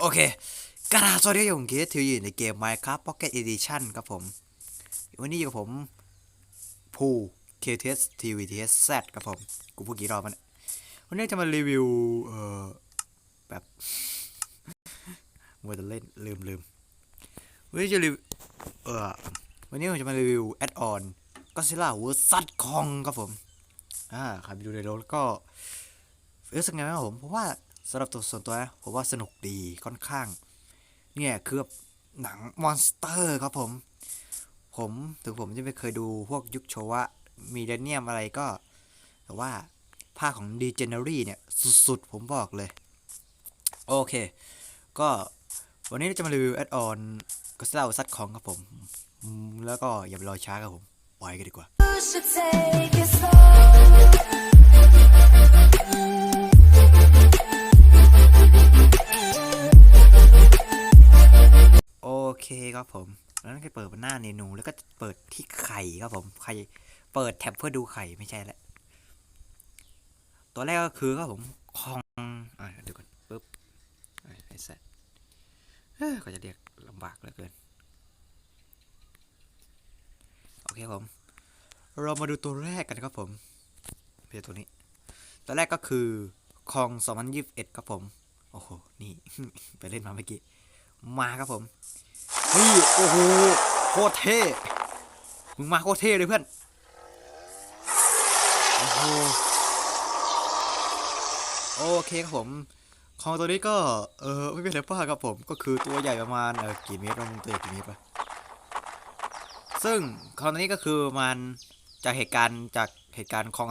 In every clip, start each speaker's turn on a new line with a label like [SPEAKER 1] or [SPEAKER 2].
[SPEAKER 1] โอเคกระดาษสวัสดีครับผมเกสทีอยู่ในเกม Minecraft Pocket Edition ครับผม วันนี้อยู่กับผมภูเคเทสทีวีทีเอสแซครับผม กูพูดกี่รอบมัน วันนี้จะมารีวิว เอ่อ แบบมัวแต่เล่น ลืมลืมวันนี้จะรีวิว เอ่อ วันนี้ผมจะมารีวิวแอดออนก็ซิล่าเวอร์ซัดคองครับผม อ่าใครไปดูในโลแล้วก็รู้สึกไงบ้างผม เพราะว่า สำหรับตัวส่วนตัวนะผมว่าสนุกดีค่อนข้าง เนี่ยคือแบบหนังมอนสเตอร์ครับผม ผมถึงผมจะไม่เคยดูพวกยุคโชวะมีเดเนียมอะไรก็ แต่ว่าภาคของ d e g e n e r y เนี่ย สุดๆ ผมบอกเลย โอเค ก็วันนี้เราจะมารีวิวแอดออนก็สลาซัดของครับผมอืมแล้วก็อย่าไปรอช้าครับผม ปล่อยกันดีกว่า แล้วนั่นก็เปิดหน้าเมนู แล้วก็เปิดที่ไข่ครับผมไข่เปิดแท็บเพื่อดูไข่ไม่ใช่แล้วตัวแรกก็คือครับผมคองอ่าเดี๋ยวก่อนปึ๊บไอ้แซดเอ้อก็จะเรียกลำบากเหลือเกินโอเคครับผม เรามาดูตัวแรกกันครับผมเพจตัวนี้ ตัวแรกก็คือคอง2021ครับผม โอ้โห นี่ ไปเล่นมาเมื่อกี้ มาครับผม เฮ้ยโอ้โหโคตรเท่มึงมาโคตรเท่เลยเพื่อนโอ้โหโอเคครับผมของตัวนี้ก็เออไม่เป็นไรป้าครับผมก็คือตัวใหญ่ประมาณเออกี่เมตรมันตัวกี่เมตรปะซึ่งของตัวนี้ก็คือมันจากเหตุการณ์จากเหตุการณ์ของ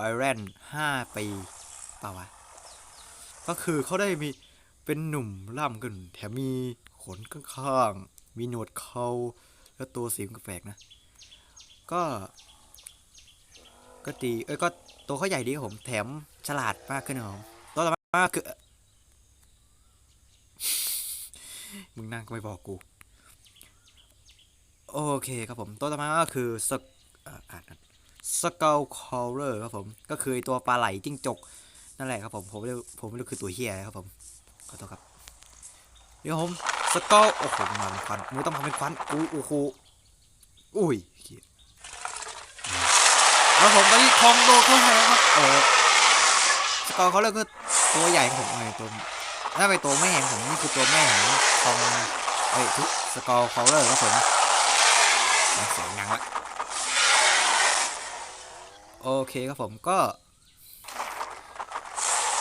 [SPEAKER 1] ไอรอนห้าปีเปล่าวะก็คือเขาได้มีเป็นหนุ่มล่ำขึ้นแถมมี ขนข้างๆ มีหนวดเขาแล้วตัวสีมันแปลกนะ ก็ ก็ดี เอ้ย ก็ตัวเขาใหญ่ดีครับผม แถมฉลาดมากขึ้นครับผมตัวต่อมาคือ มึงนั่งก็ไม่บอกกู โอเคครับผม ตัวต่อมาก็คือสกอ่านสกลคอลเลอร์ครับผม ก็คือตัวปลาไหลจิ้งจก นั่นแหละครับผม ผมไม่รู้ผมไม่รู้คือตัวเฮียครับผม ขอโทษครับ เดี๋ยวผมสกอลโอ้โหมันมาเป็นควันมึงต้องทำเป็นควันอู้โอ้โหอุ้ยเหี้ยแล้วผมตอนนี้คองโดก็แฮครับเออสกอลเขาเรียกคือตัวใหญ่ของผมไงตัวถ้าไปตัวแม่ของผมนี่คือตัวแม่ของคองเอ้ยทุกสกอลเขาเลยครับผมเสียงดังละโอเคครับผมก็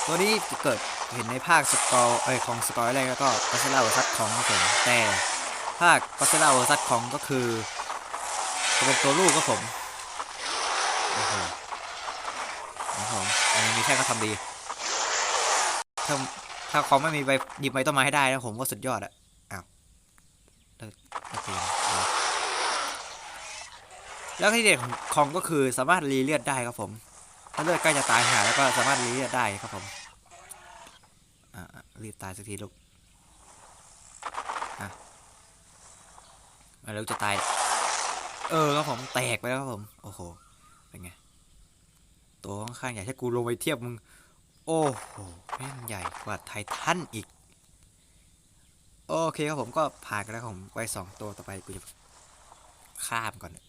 [SPEAKER 1] ตัวนี้จะเกิดเห็นในภาคสกอลเอของสกอลแรกแล้วก็ก็เซล่าวอร์ซัสของครับผมแต่ภาคก็เซล่าวอร์ซัสของก็คือจะเป็นตัวลูกครับผมโอ้โหนะครับผมอันนี้มีแค่ก็ทำดีถ้าถ้าเขาไม่มีใบหยิบใบต้นไม้ให้ได้นะผมก็สุดยอดอะอ้าวเลิกเกเรียนเอาแล้วที่เด็ดของของก็คือสามารถรีเลือดได้ครับผม ถ้าเลือดใกล้จะตายหาแล้วก็สามารถรีเลือดได้ครับผมรีบตายสักทีลูกมาแล้วจะตาย เออครับผมแตกไปแล้วครับผม โอ้โห เป็นไง ตัวค่อนข้างใหญ่ถ้ากูลงไปเทียบมึง โอ้โหแม่งใหญ่กว่าไททันอีก โอเคครับผมก็ผ่านกันแล้วผมไปสองตัวต่อไปกูจะข้ามก่อน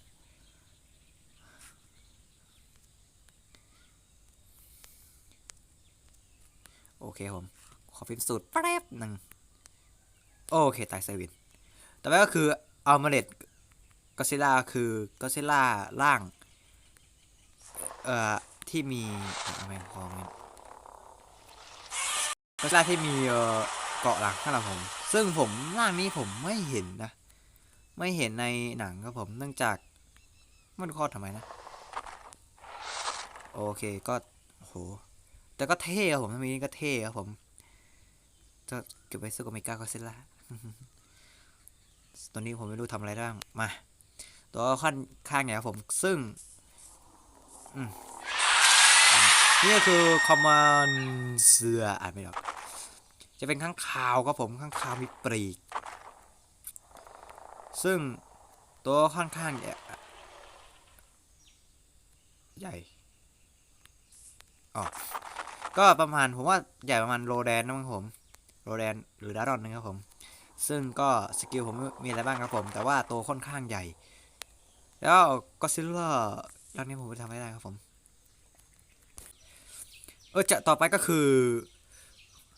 [SPEAKER 1] โอเคครับผม ขอพิมพ์สูตรแป๊บหนึ่งโอเคตายไซวิน ต่อไปก็คืออัลมาเลตก็ซิล่าคือก็ซิล่าล่าง เอ่อ ที่มีอาแมงคองก็ซิล่าที่มีเอ่อเกาะหลังข้างหลังผม ซึ่งผมร่างนี้ผมไม่เห็นนะ ไม่เห็นในหนังครับผมเนื่องจากมันคลอดทำไมนะ โอเคก็โห แต่ก็เท่ครับผมถ้ามีนี่ก็เท่ครับผมจะเก็บไว้สู้กับเมกาก็เซล่าตอนนี้ผมไม่รู้ทำอะไรบ้าง มา ตัวขั้นข้างเนี่ยครับผม ซึ่งนี่คือคอมมานเสืออ่านไม่ออกจะเป็นข้างคาวครับผมข้างคาวมีปรีก ซึ่งตัวค่อนข้างใหญ่ใหญ่อ๋อ ก็ประมาณผมว่าใหญ่ประมาณโรแดนนะมั้งผมโรแดนหรือดารอนนะครับผม ซึ่งก็สกิลผมมีอะไรบ้างครับผม แต่ว่าตัวค่อนข้างใหญ่ แล้วก็ซิลล่าร่างนี้ผมไปทำไม่ได้ครับผม เออจะต่อไปก็คือ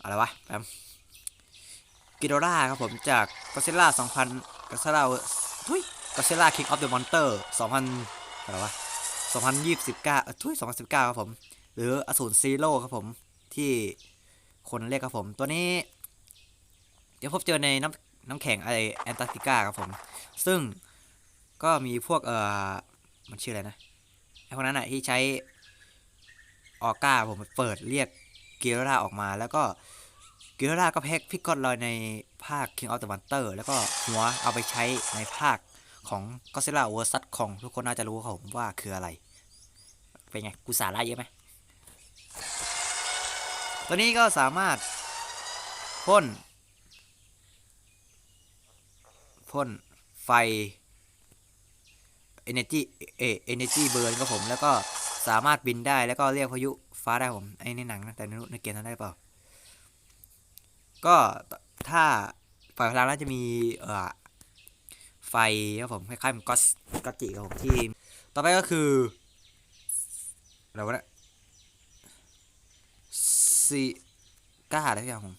[SPEAKER 1] อะไรวะแป๊บกิโดราครับผมจากก็ซิล่า2000ก็ซิล่าทุยก็ซิล่าคิงออฟเดอะมอนเตอร์2000อะไรวะ2029เอ้ยทุย2019 ครับผม หรืออสูรซีโร่ครับผมที่คนเรียกครับผม ตัวนี้ เดี๋ยวพบเจอในน้ำน้ำแข็งไอแอนตาร์กติกาครับผม ซึ่งก็มีพวกเอ่อมันชื่ออะไรนะไอพวกนั้นอะที่ใช้ออก้าผมเปิดเรียกเกโรราออกมา แล้วก็เกโรราก็แพ็กพิกกอตลอยในภาค King of the Monster แล้วก็หัวเอาไปใช้ในภาคของ Godzilla vs Kong ทุกคนน่าจะรู้ครับผมว่าคืออะไร เป็นไง กูสาระเยอะไหม ตัวนี้ก็สามารถพ่นพ่นไฟ Energy เอ Energy Burn ครับผมแล้วก็สามารถบินได้แล้วก็เรียกพายุฟ้าได้ผมไอ้ในหนังนะแต่ในในเกมทำได้เปล่า ก็ถ้าฝ่ายพลังน่าจะมีเอ่อไฟครับผมคล้ายๆมือนก็สก็จิครับผมที่ ต่อไปก็คืออะไรวะเนี่ย ซีกล้าอะไรอย่างผม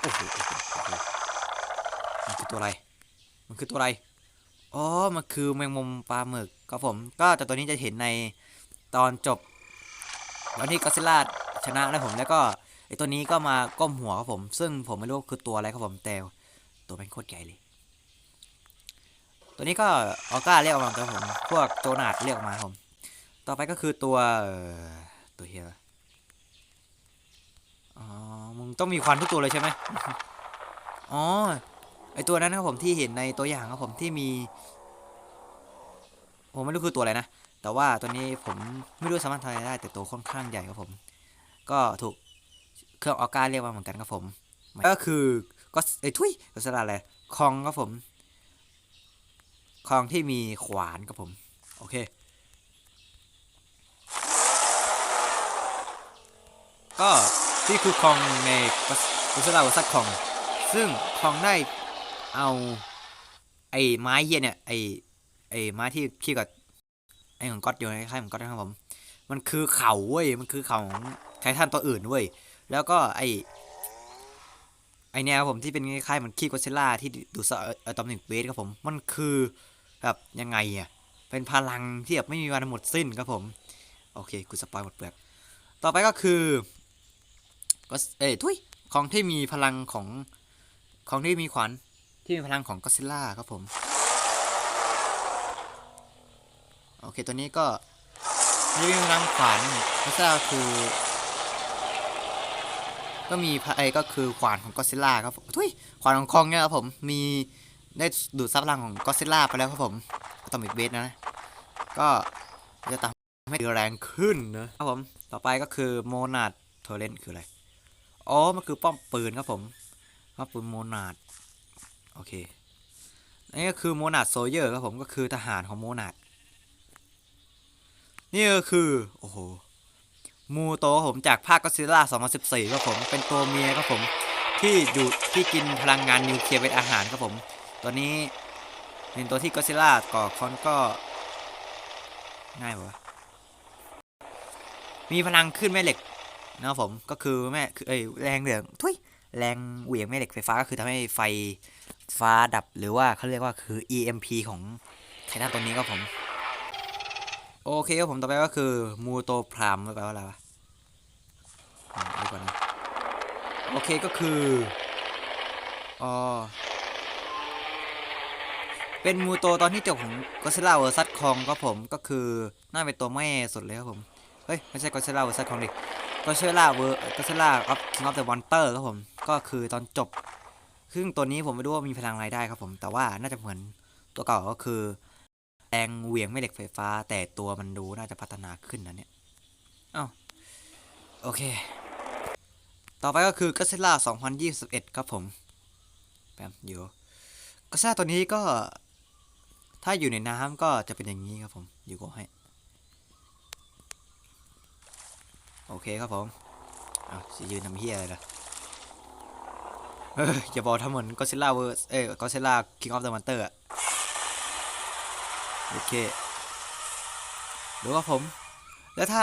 [SPEAKER 1] โอ้โหมันคือตัวอะไร มันคือตัวอะไร อ๋อ มันคือแมงมุมปลาหมึกครับผม ก็แต่ตัวนี้จะเห็นในตอนจบตอนที่ก็ซิลล่าชนะแล้วผม แล้วก็ไอตัวนี้ก็มาก้มหัวครับผม ซึ่งผมไม่รู้คือตัวอะไรครับผม แต่ตัวเป็นโคตรใหญ่เลย ตัวนี้ก็ออก้าเรียกออกมาครับผม พวกโจนาดเรียกออกมาครับผม ต่อไปก็คือตัวตัวเฮีย อ๋อ มึงต้องมีควันทุกตัวเลยใช่ไหมอ๋อ ไอตัวนั้นครับผมที่เห็นในตัวอย่างครับผมที่มี ผมไม่รู้คือตัวอะไรนะ แต่ว่าตัวนี้ผมไม่รู้สามารถทำอะไรได้ แต่ตัวค่อนข้างใหญ่ครับผม ก็ถูกเครื่องออก้าเรียกมาเหมือนกันครับผม ก็คือก็ไอยทุยก็สลัดอะไรคองครับผม คองที่มีขวานครับผม โอเคก็ ที่คือคองในกุศลาวสักคอง ซึ่งคองได้เอาไอ้ไม้เหี้ยเนี่ยไอ้ไอ้ไม้ที่ขี้กับไอ้ของก๊อตอยู่ในค่ายของก๊อตนะครับผม มันคือเขาเว้ย มันคือเขาของไททันตัวอื่นเว้ย แล้วก็ไอ้ไอแนวผมที่เป็นคล้ายๆเหมือนขี้กอซิลล่าที่ดูดซับอะตอมนิกเวสครับผม มันคือแบบยังไงอะเป็นพลังที่แบบไม่มีวันหมดสิ้นครับผม โอเคกูสปอยหมดเปลือกต่อไปก็คือ เอ้ยทุยของที่มีพลังของของที่มีขวัญที่มีพลังของก็ซิลล่าครับผม โอเคตัวนี้ก็ที่มีพลังขวานก็ซิลล่าคือ ก็มีพระไอก็คือขวานของก็ซิลล่าครับทุยขวานของคองเนี่ยครับผมมีได้ดูดซับพลังของก็ซิลล่าไปแล้วครับผมอะตอมิกเบสนะ ก็จะทำให้แรงขึ้นนะครับผม ต่อไปก็คือโมนาดเทเรนคืออะไร อ๋อ มันคือป้อมปืนครับผมป้อมปืนโมนาดโอเคนี่ก็คือโมนาดโซเยอร์ครับผมก็คือทหารของโมนาดนี่ก็คือ โอ้โห มูโตครับผมจากภาคก็ซิล่า2014ครับผมเป็นตัวเมียครับผม ที่ดูดที่กินพลังงานนิวเคลียร์เป็นอาหารครับผม ตัวนี้เป็นตัวที่ก็ซิล่าก่อคอนก็ ง่ายปะวะมีพลังขึ้นแม่เหล็ก นะครับผมก็คือแม่คือเอ้ยแรงเหลืองทุยแรงเหวี่ยงแม่เหล็กไฟฟ้าก็คือทำให้ไฟฟ้าดับหรือว่าเขาเรียกว่าคือ EMP ของไททันตัวนี้ครับผมโอเคครับผมต่อไปก็คือมูโตพรามแปลว่าอะไรวะดูก่อนนะโอเคก็คืออ๋อเป็นมูโตตอนที่จบของก็ซิล่าเวอร์ซัสคองครับผมก็คือน่าเป็นตัวแม่สุดเลยครับผม เฮ้ย ไม่ใช่ก็ซิล่าเวอร์ซัสคองดิ ก็ซิล่าเวอร์ก็ซิล่าออฟคิงออฟเดอะมอนเตอร์ครับผม ก็คือตอนจบซึ่งตัวนี้ผมไม่รู้ว่ามีพลังอะไรได้ครับผม แต่ว่าน่าจะเหมือนตัวเก่าก็คือแรงเหวี่ยงแม่เหล็กไฟฟ้า แต่ตัวมันดูน่าจะพัฒนาขึ้นนะเนี่ยอ้าวโอเค ต่อไปก็คือก็ซิล่า2021 ครับผมแป๊บเดี๋ยวก็ซิล่าตัวนี้ก็ถ้าอยู่ในน้ำก็จะเป็นอย่างนี้ครับผม อยู่ก็ให้ โอเคครับผมเอาจะยืนทำเฮียอะไรล่ะเอออย่าบอกทำเหมือนก็เซล่าเวอร์เอ้ยก็เซล่าคิงออฟเดอะมอนเตอร์อะโอเคดูครับผม แล้วถ้า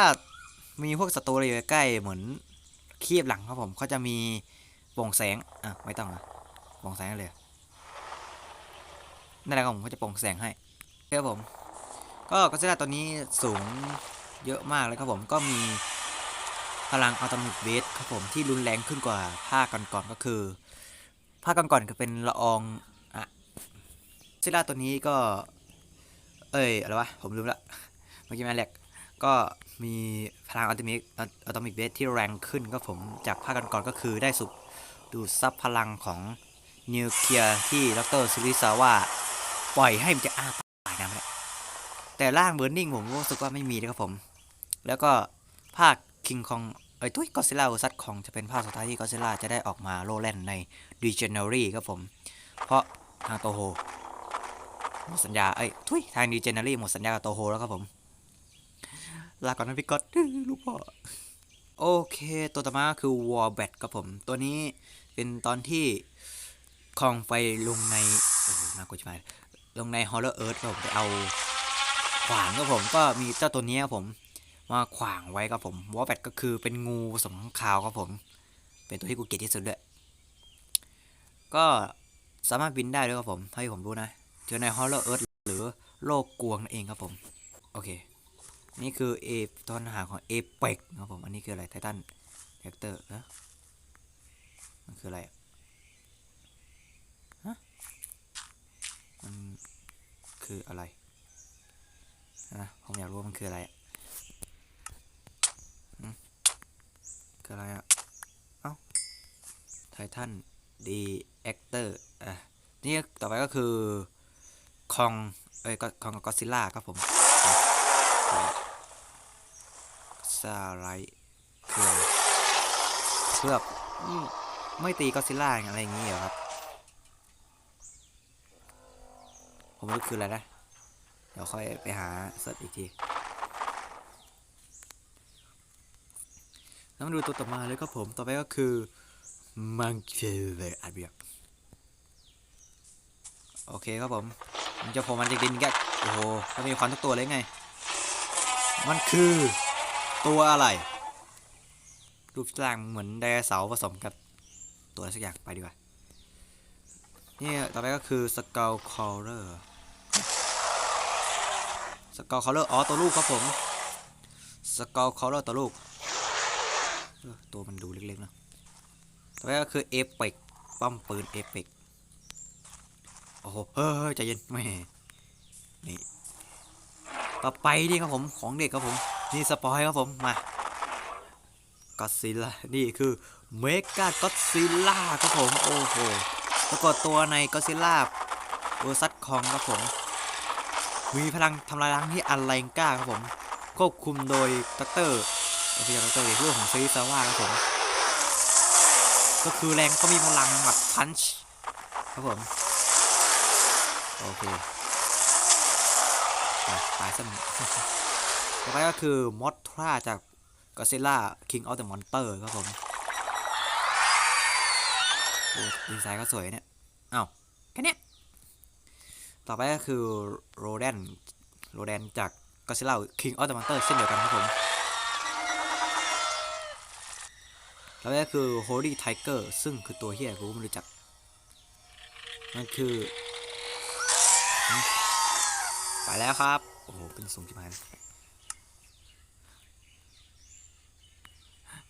[SPEAKER 1] มีพวกศัตรูอะไรอยู่ใกล้เหมือนคีบหลังครับผมเขาจะมีโปร่งแสงอะไม่ต้องอะโปร่งแสงเลยนั่นแหละครับผมเขาจะโปร่งแสงให้ครับผม ก็ก็ซิล่าตัวนี้สูงเยอะมากเลยครับผมก็มี พลังอัลต m มิ e เวทครับผมที่รุนแรงขึ้นกว่าภาคก่อนๆก็คือภาคก่อนๆก็เป็นละอองอะซิล่าตัวนี้ก็ เอ้ยอะไรวะผมลืมละเมื่อกี้แม่แหลกก็มีพลังอัลติมิกอัลติมิกเบสที่แรงขึ้นครับผมจากภาคก่อนๆก็คือได้สุบดูดซับพลังของนิวเคลียร์ที่ดรซูริซาว่าปล่อยให้มันจะอ้าปากน้ำเลยแต่ร่างเบิร์นิ่งผมรู้สึกว่าไม่มีนะครับผม แล้วก็ภาค คิงคองไอ้ยทุยก็ซิล่าซัดของจะเป็นภาคสุดท้ายที่ก็ซิล่าจะได้ออกมาโลแลนในดีเจเนอรี่ครับผม เพราะทางโตโฮหมดสัญญาเอ้ยทุยทางดีเจเนอรี่หมดสัญญากับโตโฮแล้วครับผมลาก่อนนะพี่ก๊อตลูกพ่อโอเค ตัวต่อมาคือ War Bat ครับผม ตัวนี้เป็นตอนที่คองไฟลงในโอ้โหน่ากลัวชิบหาลงใน Horror Earth ครับผมไปเอาขวานครับผมก็มีเจ้าตัวนี้ครับผม มาขวางไว้ครับผม War Bat ก็คือเป็นงูสมขางคาวครับผม เป็นตัวที่กูเกลียดที่สุดเลยก็สามารถบินได้ด้วยครับผมเท่าที่ผมรู้นะเจอใน Horror Earth หรือโลกกวงนั่นเองครับผม โอเค นี่คือเอตอนหาของเอเปกครับผม อันนี้คืออะไรไททันแฟกเตอร์นะมันคืออะไรอะฮะมันคืออะไรนะผมอยากรู้มันคืออะไรอะหืม คืออะไรอะเอ้าไททันดีแอคเตอร์อะนี่ต่อไปก็คือคองเอ้ยก็คองกับก็ซิล่าครับผมซาไรคืออะไรเพื่อไม่ตีก็อซิลล่าอะไรอย่างงี้เหรอครับ ผมรู้คืออะไรนะ เดี๋ยวค่อยไปหาเสิร์ชอีกที แล้วมาดูตัวต่อมาเลยครับผม ต่อไปก็คือมังเชเลอาเบียกโอเคครับผมมันจะโผล่มันจากดินแกโอ้โหก็มีควันทุกตัวเลยไง มันคือตัวอะไร รูปร่างเหมือนไดโนเสาร์ผสมกับตัวอะไรสักอย่างไปดีกว่า นี่ต่อไปก็คือสกลคอ l เลอร์สกลคอ l เลอร์อ๋อตัวลูกครับผมสกลคอ l เลอร์ตัวลูก ตัวมันดูเล็กๆเนอะต่อไปก็คือเอฟเปกป้อมปืนเอฟเปกโอ้โห เฮ้ย ใจเย็นแม่นี่ ต่อไปนี่ครับผม ของเด็กครับผม นี่สปอยครับผม มาก็ซิล่า นี่คือเมกาก็ซิล่าครับผม โอ้โหปรากฏตัวในก็ซิล่าเวอร์ซัสคองครับผม มีพลังทำลายล้างที่อันแรงกล้าครับผม ควบคุมโดยตัตเตอร์ ไม่ใช่ตัตเตอร์เรื่อของซีซาว่าครับผมก็คือแรงก็มีพลังแบบพันช์ครับผมโอเคตายซะต่อไปก็คือมอสทราจากก็ซิล่า King of the Monster ครับผมโอ้ดีไซน์ก็สวยเนี่ยอ้าวแค่เนี้ยต่อไปก็คือโรแดนโรแดนจากก็ซิล่า King of the Monster เช่นเดียวกันครับผม ต่อไปก็คือ Holy Tiger ซึ่งคือตัวเฮียกูไม่รู้จัก มันคือ ไปแล้วครับ โอ้โห เป็นสูงที่มาย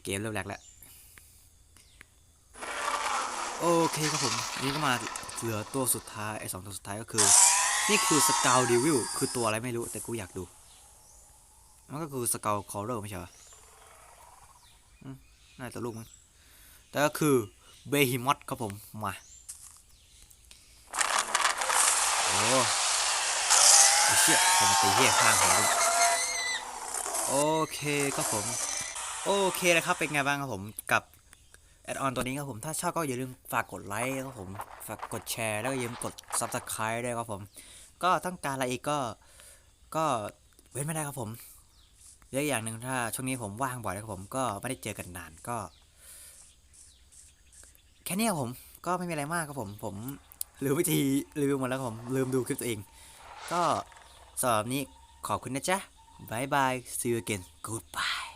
[SPEAKER 1] เกมเริ่มแรกแล้ว โอเคครับผมนนี้ก็มาเหลือตัวสุดท้าย ไอ้สองตัวสุดท้ายก็คือ นี่คือสกาวดิวิลคือตัวอะไรไม่รู้ แต่กูอยากดู มันก็คือสกาวคอร์เรอร์ไม่ใช่เหรอ น่าจะตัวลูกมั้งแต่ก็คือเบฮิมอตครับผม มาโอ้ไอเชี่ยผมตีเหี้ยข้างผมโอเคครับผม โอเคนะครับ เป็นไงบ้างครับผมกับแอดออนตัวนี้ครับผม ถ้าชอบก็อย่าลืมฝากกดไลค์ครับผม ฝากกดแชร์แล้วก็อย่าลืมกด Subscribe ด้วยครับผม ก็ต้องการอะไรอีกก็ก็เว้นไม่ได้ครับผม และอีกอย่างหนึ่งถ้าช่วงนี้ผมว่างบ่อยนะครับผมก็ไม่ได้เจอกันนานก็ แค่นี้ครับผมก็ไม่มีอะไรมากครับผม ผมลืมวิธีรีวิวหมดแล้วครับผม ลืมดูคลิปตัวเอง ก็สำหรับนนี้ขอบคุณนะจ๊ะบายบาย see you again goodbye